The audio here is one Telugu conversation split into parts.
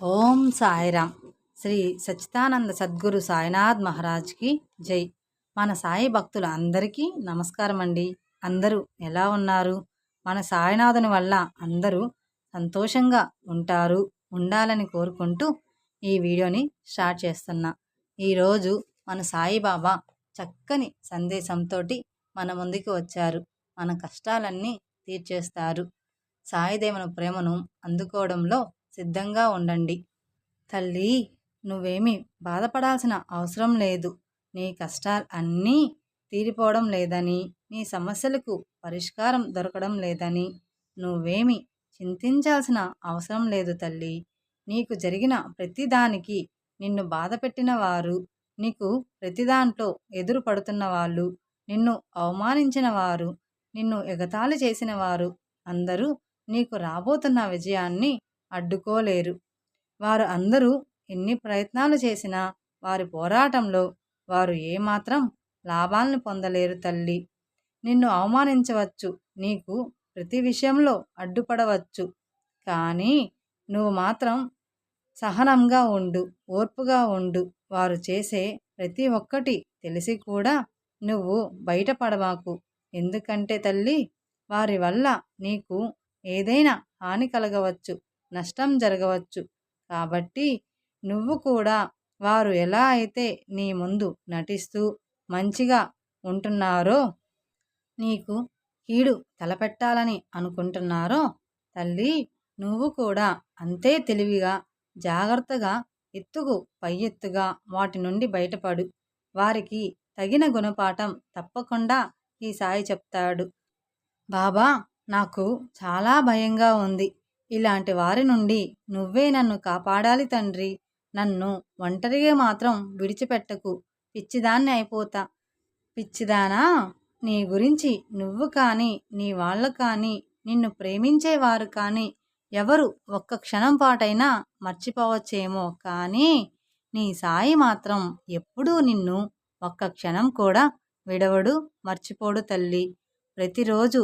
ఓం సాయిరామ్. శ్రీ సచ్చిదానంద సద్గురు సాయినాథ్ మహారాజ్కి జై. మన సాయి భక్తుల అందరికీ నమస్కారం అండి అందరూ ఎలా ఉన్నారు? మన సాయినాథుని వల్ల అందరూ సంతోషంగా ఉంటారు ఉండాలని కోరుకుంటూ ఈ వీడియోని స్టార్ట్ చేస్తున్నా. ఈరోజు మన సాయిబాబా చక్కని సందేశంతో మన ముందుకు వచ్చారు. మన కష్టాలన్నీ తీర్చేస్తారు. సాయిదేవుని ప్రేమను అందుకోవడంలో సిద్ధంగా ఉండండి. తల్లి నువ్వేమి బాధపడాల్సిన అవసరం లేదు. నీ కష్టాలు అన్నీ తీరిపోవడం లేదని నీ సమస్యలకు పరిష్కారం దొరకడం లేదని నువ్వేమి చింతించాల్సిన అవసరం లేదు తల్లి. నీకు జరిగిన ప్రతిదానికి నిన్ను బాధ పెట్టిన వారు నీకు ప్రతి దాంట్లో ఎదురు పడుతున్న వాళ్ళు నిన్ను అవమానించిన వారు నిన్ను ఎగతాళి చేసిన వారు అందరూ నీకు రాబోతున్న విజయాన్ని అడ్డుకోలేరు. వారు అందరూ ఎన్ని ప్రయత్నాలు చేసినా వారి పోరాటంలో వారు ఏమాత్రం లాభాలను పొందలేరు తల్లి. నిన్ను అవమానించవచ్చు నీకు ప్రతి విషయంలో అడ్డుపడవచ్చు కానీ నువ్వు మాత్రం సహనంగా ఉండు ఓర్పుగా ఉండు. వారు చేసే ప్రతి ఒక్కటి తెలిసి కూడా నువ్వు బయటపడవాకు ఎందుకంటే తల్లి వారి వల్ల నీకు ఏదైనా హాని కలగవచ్చు. నష్టం జరగవచ్చు. కాబట్టి నువ్వు కూడా వారు ఎలా అయితే నీ ముందు నటిస్తూ మంచిగా ఉంటున్నారో నీకు కీడు తలపెట్టాలని అనుకుంటున్నారో తల్లి నువ్వు కూడా అంతే తెలివిగా జాగ్రత్తగా ఎత్తుకు పై ఎత్తుగా వాటి నుండి బయటపడు. వారికి తగిన గుణపాఠం తప్పకుండా ఈ సాయి చెప్తాడు. బాబా నాకు చాలా భయంగా ఉంది. ఇలాంటి వారి నుండి నువ్వే నన్ను కాపాడాలి తండ్రి. నన్ను ఒంటరిగా మాత్రం విడిచిపెట్టకు. పిచ్చిదాన్ని అయిపోతా. పిచ్చిదానా? నీ గురించి నువ్వు కానీ నీ వాళ్ళు కానీ నిన్ను ప్రేమించేవారు కానీ ఎవరు ఒక్క క్షణం పాటైనా మర్చిపోవచ్చేమో కానీ నీ సాయి మాత్రం ఎప్పుడూ నిన్ను ఒక్క క్షణం కూడా విడవడు మర్చిపోడు తల్లి. ప్రతిరోజు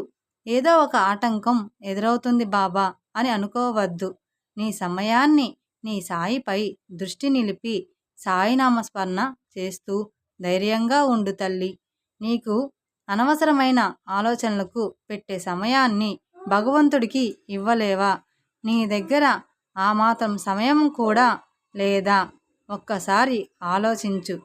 ఏదో ఒక ఆటంకం ఎదురవుతుంది బాబా. అని అనుకోవద్దు. నీ సమయాన్ని నీ సాయిపై దృష్టి నిలిపి సాయినామస్మరణ చేస్తూ ధైర్యంగా ఉండు తల్లి. నీకు అనవసరమైన ఆలోచనలకు పెట్టే సమయాన్ని భగవంతుడికి ఇవ్వలేవా? నీ దగ్గర ఆ మాత్రం సమయం కూడా లేదా? ఒక్కసారి ఆలోచించు.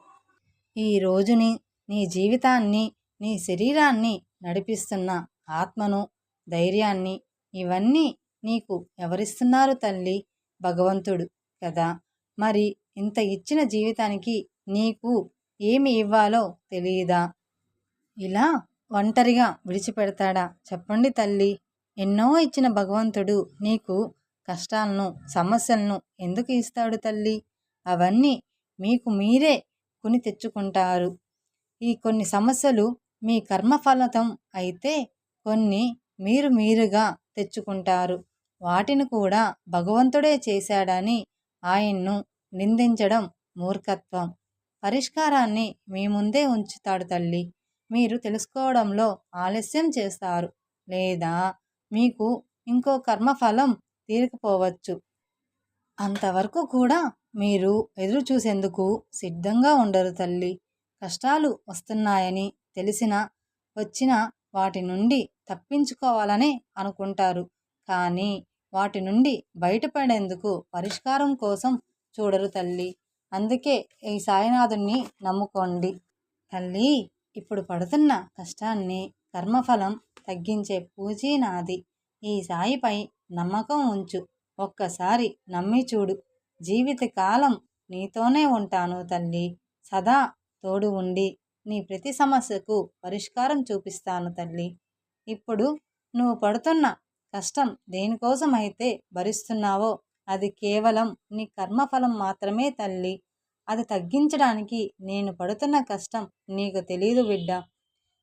ఈ రోజుని నీ జీవితాన్ని నీ శరీరాన్ని నడిపిస్తున్న ఆత్మను ధైర్యాన్ని ఇవన్నీ నీకు ఎవరిస్తున్నారు తల్లి? భగవంతుడు కదా! మరి ఇంత ఇచ్చిన జీవితానికి నీకు ఏమి ఇవ్వాలో తెలియదా? ఇలా ఒంటరిగా విడిచిపెడతాడా? చెప్పండి తల్లి. ఎన్నో ఇచ్చిన భగవంతుడు నీకు కష్టాలను సమస్యలను ఎందుకు ఇస్తాడు తల్లి? అవన్నీ మీకు మీరే కొని తెచ్చుకుంటారు. ఈ కొన్ని సమస్యలు మీ కర్మఫలతం అయితే కొన్ని మీరు మీరుగా తెచ్చుకుంటారు. వాటిని కూడా భగవంతుడే చేశాడని ఆయన్ను నిందించడం మూర్ఖత్వం. పరిష్కారాన్ని మీ ముందే ఉంచుతాడు తల్లి. మీరు తెలుసుకోవడంలో ఆలస్యం చేస్తారు. లేదా మీకు ఇంకో కర్మఫలం తీరకపోవచ్చు. అంతవరకు కూడా మీరు ఎదురు చూసేందుకు సిద్ధంగా ఉండరు తల్లి. కష్టాలు వస్తున్నాయని తెలిసిన వచ్చిన వాటి నుండి తప్పించుకోవాలని అనుకుంటారు. కానీ వాటి నుండి బయటపడేందుకు పరిష్కారం కోసం చూడరు తల్లి. అందుకే ఈ సాయినాథుణ్ణి నమ్ముకోండి. తల్లి ఇప్పుడు పడుతున్న కష్టాన్ని కర్మఫలం తగ్గించే పూజీ నాది. ఈ సాయిపై నమ్మకం ఉంచు. ఒక్కసారి నమ్మి చూడు. జీవితకాలం నీతోనే ఉంటాను తల్లి. సదా తోడు ఉండి నీ ప్రతి సమస్యకు పరిష్కారం చూపిస్తాను తల్లి. ఇప్పుడు నువ్వు పడుతున్న కష్టం దేనికోసం అయితే భరిస్తున్నావో అది కేవలం నీ కర్మఫలం మాత్రమే తల్లి. అది తగ్గించడానికి నేను పడుతున్న కష్టం నీకు తెలియదు బిడ్డ.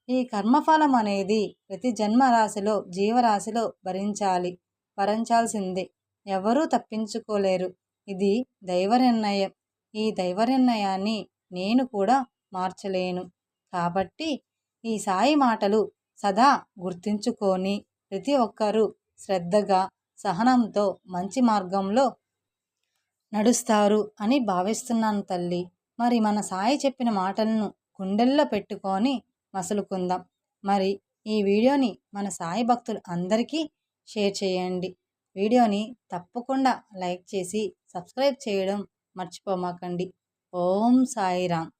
ఈ కర్మఫలం అనేది ప్రతి జన్మరాశిలో జీవరాశిలో భరించాలి. భరించాల్సిందే. ఎవరూ తప్పించుకోలేరు. ఇది దైవ నిర్ణయం. ఈ దైవ నిర్ణయాన్ని నేను కూడా మార్చలేను. కాబట్టి ఈ సాయి మాటలు సదా గుర్తుంచుకొని ప్రతి ఒక్కరూ శ్రద్ధగా సహనంతో మంచి మార్గంలో నడుస్తారు అని భావిస్తున్నాను తల్లి. మరి మన సాయి చెప్పిన మాటలను గుండెల్లో పెట్టుకొని మసులుకుందాం. మరి ఈ వీడియోని మన సాయి భక్తులు అందరికీ షేర్ చేయండి. వీడియోని తప్పకుండా లైక్ చేసి సబ్స్క్రైబ్ చేయడం మర్చిపోమాకండి. ఓం సాయిరామ్.